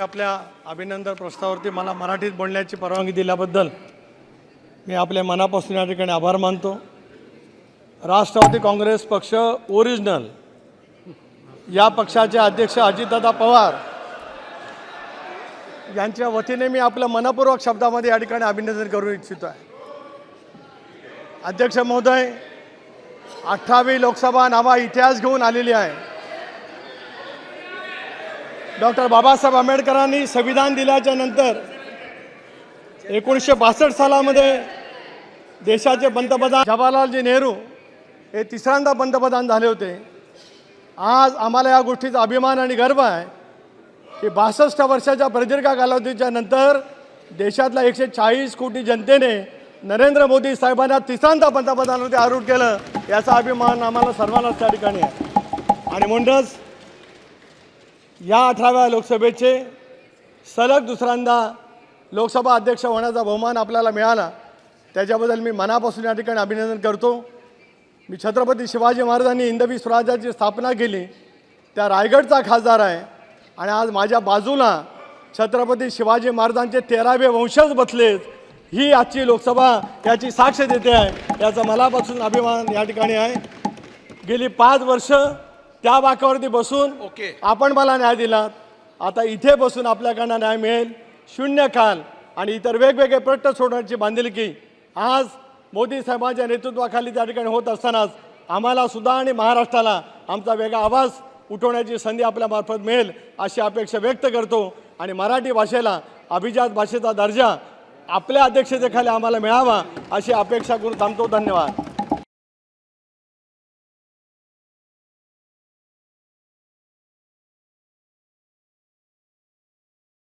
आपल्या अभिनंदन प्रस्तावावरती मला मराठीत बोलण्याची परवानगी दिल्याबद्दल मी आपल्या मनापासून या ठिकाणी आभार मानतो. राष्ट्रवादी काँग्रेस पक्ष ओरिजिनल. या पक्षाचे अध्यक्ष अजितदादा पवार यांच्या वतीने मी आपलं मनपूर्वक शब्दामध्ये या ठिकाणी अभिनंदन करू इच्छितो. आहे अध्यक्ष महोदय अठ्ठावी लोकसभा नावा इतिहास घेऊन आलेली आहे. डॉक्टर बाबासाहेब आंबेडकरांनी संविधान दिल्याच्या नंतर एकोणीसशे बासष्ट सालामध्ये देशाचे पंतप्रधान जवाहरलालजी नेहरू हे तिसऱ्यांदा पंतप्रधान झाले होते. आज आम्हाला या गोष्टीचा अभिमान आणि गर्व आहे की बासष्ट वर्षाच्या प्रदीर्घ कालावधीच्या नंतर देशातल्या एकशे चाळीस कोटी जनतेने नरेंद्र मोदी साहेबांना तिसऱ्यांदा पंतप्रधानावरती आरूढ केलं याचा अभिमान आम्हाला सर्वांनाच त्या ठिकाणी आहे. आणि म्हणूनच या अठराव्या लोकसभेचे सलग दुसऱ्यांदा लोकसभा अध्यक्ष होण्याचा बहुमान आपल्याला मिळाला. त्याच्याबद्दल मी मनापासून या ठिकाणी अभिनंदन करतो. मी छत्रपती शिवाजी महाराजांनी हिंदवी स्वराज्याची स्थापना केली. त्या रायगडचा खासदार आहे. आणि आज माझ्या बाजूला छत्रपती शिवाजी महाराजांचे तेरावे वंशज बसलेत. ही आजची लोकसभा याची साक्ष देते आहे. याचा मनापासून अभिमान या ठिकाणी आहे. गेली पाच वर्ष त्या वाकावरती बसून ओके. आपण मला न्याय दिलात आता इथे बसून आपल्याकडनं न्याय मिळेल. शून्य काल आणि इतर वेगवेगळे प्रश्न सोडण्याची बांधिलकी आज मोदी साहेबांच्या नेतृत्वाखाली त्या ठिकाणी होत असतानाच आम्हाला सुद्धा आणि महाराष्ट्राला आमचा वेगळा आवाज उठवण्याची संधी आपल्या मार्फत मिळेल अशी अपेक्षा व्यक्त करतो. आणि मराठी भाषेला अभिजात भाषेचा दर्जा आपल्या अध्यक्षतेखाली आम्हाला मिळावा अशी अपेक्षा करून थांबतो. धन्यवाद.